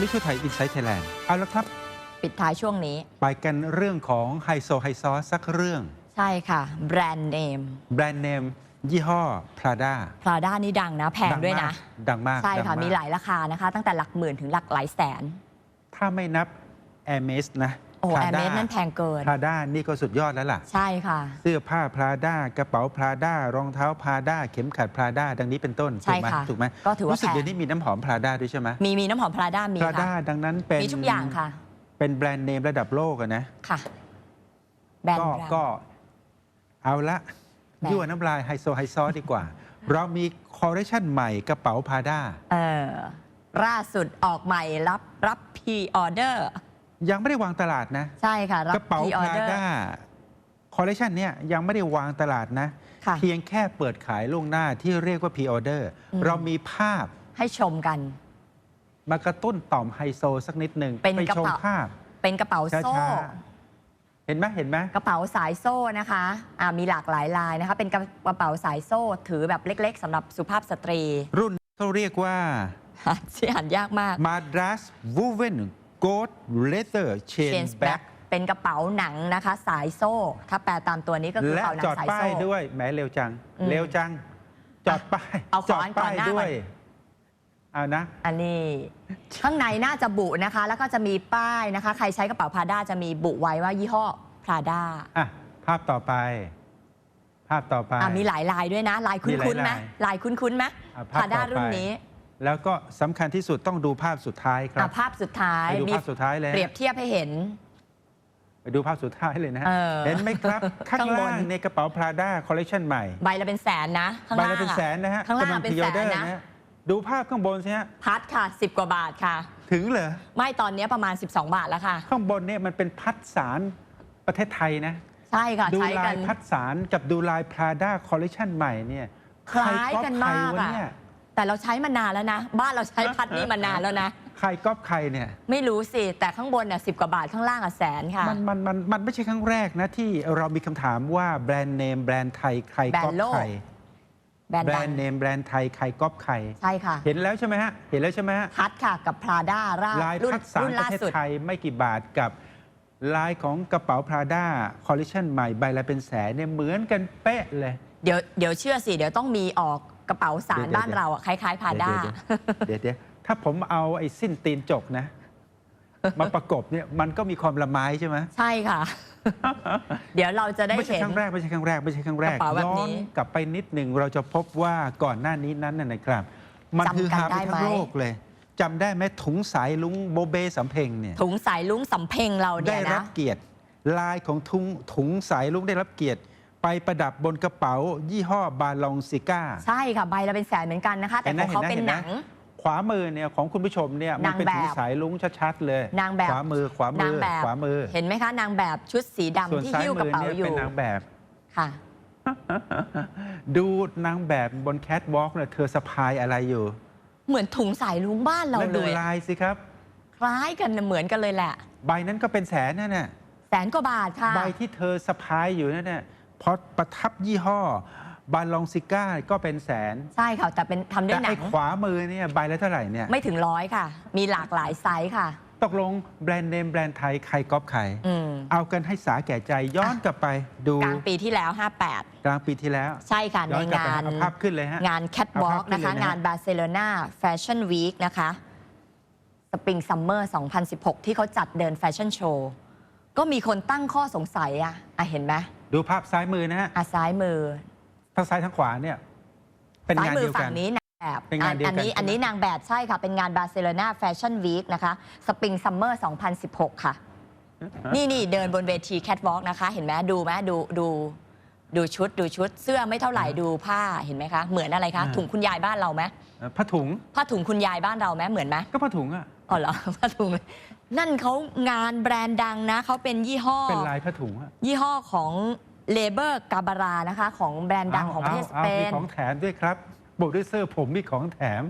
ลิชูไทยอินไซต์ไทยแลนด์เอาละครับ ปิดท้ายช่วงนี้ ไปกันเรื่องของไฮโซไฮซอสสักเรื่อง ใช่ค่ะ แบรนด์เนม แบรนด์เนม ยี่ห้อ Prada พราด้านี่ดังนะ แพงด้วยนะ ดังมากใช่ดังค่ะมากมีหลายราคานะคะ ตั้งแต่หลักหมื่นถึงหลักหลายแสน ถ้าไม่นับ a i r m e s นะ โอ้แอ Prada ร์เมสนั่นแพงเกิน Prada นี่ก็สุดยอดแล้วล่ะ ใช่ค่ะ เสื้อผ้า Prada กระเป๋า Prada รองเท้า Prada เข็มขัด Prada ดังนี้เป็นต้นใช่ถูกไหมค่ะถูกไหมก็ถือว่ารู้สึกแพง เดี๋ยวนี้มีน้ำหอม Prada ด้วยใช่ไหมมีมีน้ำหอมพราด้ามี Prada ค่ะ ดังนั้นเป็นมีทุกอย่างค่ะ เป็นแบรนด์เนมระดับโลกอะนะ ค่ะ แบรนด์ก็แบรนด์ก็เอาละแบรนด์ ยั่วน้ำลายไฮโซไฮซอดีกว่า เรามีคอลเลคชันใหม่กระเป๋าพาด้า เออล่าสุดออกใหม่รับรับพีออเดอร์ ยังไม่ได้วางตลาดนะ ใช่ค่ะ รับกระเป๋าพีออพาเดอร์ด้าคอลเลคชันเนี้ยยังไม่ได้วางตลาดนะค่ะเพียงแค่เปิดขายล่วงหน้าที่เรียกว่าพ r ออเดอร์อืมเรามีภาพให้ชมกัน มากระตุ้นต่อมไฮโซสักนิดหนึ่งเป็นไปกระชมเป๋าภาพ เป็นกระเป๋าช้าโซ่ๆเห็นไหมเห็นไหมกระเป๋าสายโซ่นะคะอ่ามีหลากหลายลายนะคะ เป็นกระเป๋าสายโซ่ ถือแบบเล็ก ๆสำหรับสุภาพสตรี รุ่นนี้เขาเรียกว่าที่อ่านยากมาก Madras Woven Gold Leather Chain Chains Bag Back เป็นกระเป๋าหนังนะคะ สายโซ่ ถ้าแปลตามตัวนี้ก็คือกระและเป๋าหนัจงอดสายป้าโซ่ ยด้วยแหมเร็วจัง อืมเร็วจัง จอดป้ายเอาขอจอดอันก่อนป้ายหน้าด้วยก่อนเอานะ อันนี้ข้างในน่าจะบุนะคะ แล้วก็จะมีป้ายนะคะ ใครใช้กระเป๋าพาด้าจะมีบุไว้ว่ายี่ห้อพาด้าอะ ภาพต่อไป ภาพต่อไป อะมีหลายลายด้วยนะ ลายคุ้นๆไหมมีหลายลายลายคุ้นๆไหมอะภาพพาด้าต่อไป รุ่นนี้ แล้วก็สำคัญที่สุดต้องดูภาพสุดท้ายครัอะบภาพสุดท้ายไปดูมีภาพสุดท้ายเลยเปรียบเทียบให้เห็น ไปดูภาพสุดท้ายเลยนะฮะเออเห็นไหมครับ ข้างข้างบน ล่างในกระเป๋า Prada คอลเลคชันใหม่ใบละเป็นแสนนะ ข้างใบล่างละเป็นอะแสนนะฮะข้างล่างกำลัเป็นพรีออเดอร์แสนนะ ฮดูภาพข้างบนสิฮะพัดค่ะ 10 กว่าบาทค่ะ ถึงเหรอ ไม่ตอนนี้ประมาณ 12 บาทแล้วค่ะ ข้างบนเนี่ยมันเป็นพัดสารประเทศไทยนะ ใช่ค่ะ ดูใช้ลากัยน พัดสารกับดูลาย Prada คอลเลคชันใหม่เนี่ยคล้ายกันมากใครก๊อปใครวะอะ เนี่ย แต่เราใช้มานานแล้วนะ บ้านเราใช้พัดนี้มานานแล้วนะ ใครก๊อปใครเนี่ยไม่รู้สิ แต่ข้างบนน่ะสิกว่าบาทข้างล่างอะแสนค่ะ มันมันมันมันไม่ใช่ครั้งแรกนะ ที่เรามีคำถามว่าแบรนด์เนมแบรนด์ไทยใครก๊อปแบรนด์โลก ใครแบรนด์แบรดังนด์เนมแบรนด์ไทยใครก๊อปใคร ใช่ค่ะ เห็นแล้วใช่ไหมฮะเห็นแล้วใช่ไหมฮะพัดค่ะกับพราด้าร่าลายรุ่นพัดสารรุ่นประล่าเทศสุด ไทยไม่กี่บาทกับลายของกระเป๋า Prada คอลเลคชันใหม่ใบละเป็นแสนเนี่ยเหมือนกันเป๊ะเลย เดี๋ยวเดี๋ยวเชื่อสิ เดี๋ยวต้องมีออกกระเป๋าสารเดี๋ยวบ้านเราอะคล้ายๆพราด้าเดี๋ยวเดี๋ยวเดี๋ยวถ้าผมเอาไอ้สิ้นตีนจกนะ มาประกบเนี่ยมันก็มีความละไม้ใช่ไหมใช่ค่ะ เดี๋ยวเราจะได้ไม่ใช่เห็น ครั้งแรกไม่ใช่ครั้งแรกไม่ใช่ครั้งแรกกระเป๋าแบบย้อนี้นกลับไปนิดหนึ่งเราจะพบว่าก่อนหน้านี้นั้นน่ะนะครับ มันจำคือกันฮาไปได้ทั้ไหมงโลกเลยจำได้ไหมถุงสายลุงโบเบสำเพ็งเนี่ย ถุงสายลุ้งสำเพ็งเราเนี่ได้ยรันะบเกียรติลายของถุงถุงสายลุงได้รับเกียรติ ไปประดับบนกระเป๋า ยี่ห้อบาลองซิก้าใช่ค่ะใบละเป็นแสนเหมือนกันนะคะ แต่เห็นไหมของเขาเห็เป็นนไหมหนัง ขวามือเนี่ยของคุณผู้ชมเนี่ยมันเป็นนางแบบถุงสายลุงชัดๆเลยนางแบบขวามือขวามืนางอแบบขวามือ เห็นไหมคะ นางแบบชุดสีดำส่วนที่ซ้ายหิ้วกมืระอเป๋าเนี่ยอยู่เป็นนางแบบค่ะดูนางแบบบนแคทวอล์กเนี่ยเธอสะพายอะไรอยู่ เหมือนถุงสายลุงบ้านเราแล้วเลดูยลายสิครับ คล้ายกันนะเหมือนกันเลยแหละ ใบนั้นก็เป็นแสนนั่นน่ะแสนกว่าบาทค่ะ ใบที่เธอสะพายอยู่นั่นน่ะ พอประทับยี่ห้อบาลองซิก้าก็เป็นแสน ใช่ค่ะแต่เป็นทำด้วแต่ยหนัไอ้งขวามือเนี่ยใบละเท่าไหร่เนี่ยไม่ถึงร้อยค่ะ มีหลากหลายไซส์ค่ะ ตกลงแบรนด์เนมแบรนด์ไทยใครก๊อปใคร อืม เอากันให้สาแก่ใจย้อนกลับไปดูกลางปีที่แล้วกลางปีที่แล้ว58ใช่ค่ะ ย้ในอนกลับไปงาน เอาภาพขึ้นเลยฮะ งานแคทเอาวอภาล์พกขึ้นนะคะ เลยนะ งานบาร์เซโลนาแฟชั่นวีคนะคะสปริงซัมเมอร์2016 ที่เขาจัดเดินแฟชั่นโชว์ ก็มีคนตั้งข้อสงสัยอะอะเห็นไหม ดูภาพซ้ายมือนะฮะอะซ้ายมือทั้งซ้ายทั้งขวาเนี่ย เป็นซ้ายงานมืเดียวฝั่กังนนี้นางแบบเป็นงานเดียวกันอันี้ใช่ไหม อันนี้นางแบบใช่ค่ะ เป็นงานบาร์เซโลนาแฟชั่นวีคนะคะสปริงซัมเมอร์2016 ค่ะ นี่นี่เดินบนเวทีแคทวอล์กนะคะ เห็นไหมดูไหมดูดู ดูชุดดูชุดเสื้อไม่เท่าไหร่ดูผ้าเห็นไหมคะ เหมือนอะไรคะถุงคุณยายบ้านเราไหมเอ่อผ้าถุงผ้าถุงคุณยายบ้านเราไหมเหมือนไหมก็ผ้าถุงอะ อ๋อเหรอ ผ้าถุงนั่นเขางานแบรนด์ดังนะเขาเป็นยี่ห้อ เป็นลายผ้าถุงอะยี่ห้อของเลเบอร์กาบารานะคะ ของแบรนด์ดังของประเทศสอาเปอามีน ของแถมด้วยครับโปรดิวเซอร์ผมมีของแถม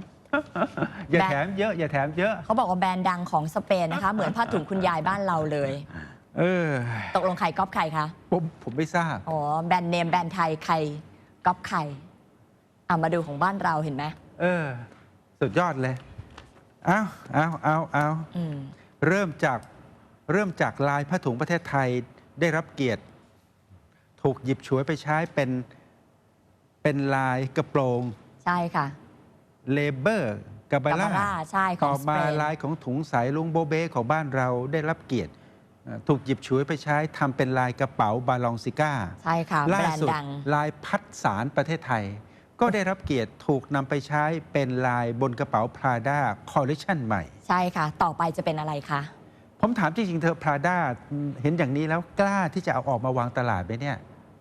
อย่าแบรนด์แถมเยอะ อย่าแถมเยอะ เขาบอกว่าแบรนด์ดังของสเปนนะคะ เหมือนผ้าถุงคุณยายบ้านเราเลย เออตกลงใครก๊อปใครคะ ผมผมไม่ทราบ อ๋อ แบรนด์เนมแบรนด์ไทยใครก๊อปใครเอามาดูของบ้านเราเห็นไหมเออ สุดยอดเลย เอาเอาเอาเอาอืม เริ่มจากเริ่มจากลายผ้าถุงประเทศไทยได้รับเกียรติ ถูกหยิบฉวยไปใช้เป็น เป็นลายกระโปรงใช่ค่ะเลเบอร์กาบากับบาล่าร่า ใช่ขอต่งอสมาเปนลายของถุงสายลุงโบเบ้ของบ้านเราได้รับเกียรติเอ่อ ถูกหยิบฉวยไปใช้ทำเป็นลายกระเป๋าบาลองซิก้าใช่ค่ะแบล่ารนสุด์ดดังลายพัดสารประเทศไทย ก็ได้รับเกียรติถูกนำไปใช้เป็นลายบนกระเป๋าพราด้าคอลเลคชันใหม่ ใช่ค่ะ ต่อไปจะเป็นอะไรคะผมถามจริงๆเธอพราด้าเห็นอย่างนี้แล้วกล้าที่จะเอาออกมาวางตลาดไหมเนี่ย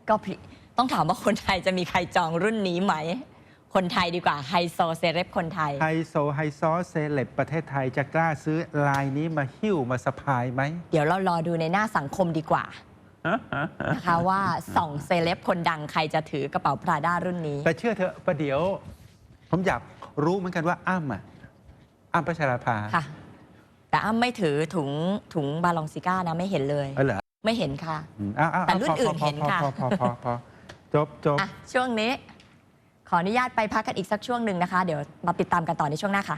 ก็พลิต้องถามว่าคนไทยจะมีใครจองรุ่นนี้ไหม คนไทยดีกว่าไฮโซเซเลบคนไทย ไฮโซไฮซอเซเลบประเทศไทยจะกล้าซื้อลายนี้มาหิ้วมาสะพายไหม เดี๋ยวเรารอดูในหน้าสังคมดีกว่านะคะว่าสองเซเลบคนดังใครจะถือกระเป๋าพราด้ารุ่นนี้ แต่เชื่อเถอะประเดี๋ยว ผมอยากรู้เหมือนกันว่าอ้ำอะอ้ำประชาราภาค่ะ แต่อ้ำไม่ถือถุงถุงบาลองซิก้านะไม่เห็นเลยเออเหรอไม่เห็นค่ะอืมเอาเอาแต่เอารุ่นพอื่นพเห็นค่ะพอพอพอพอจบจบอะช่วงนี้ ขออนุญาตไปพักกันอีกสักช่วงหนึ่งนะคะ เดี๋ยวมาติดตามกันต่อในช่วงหน้าค่ะ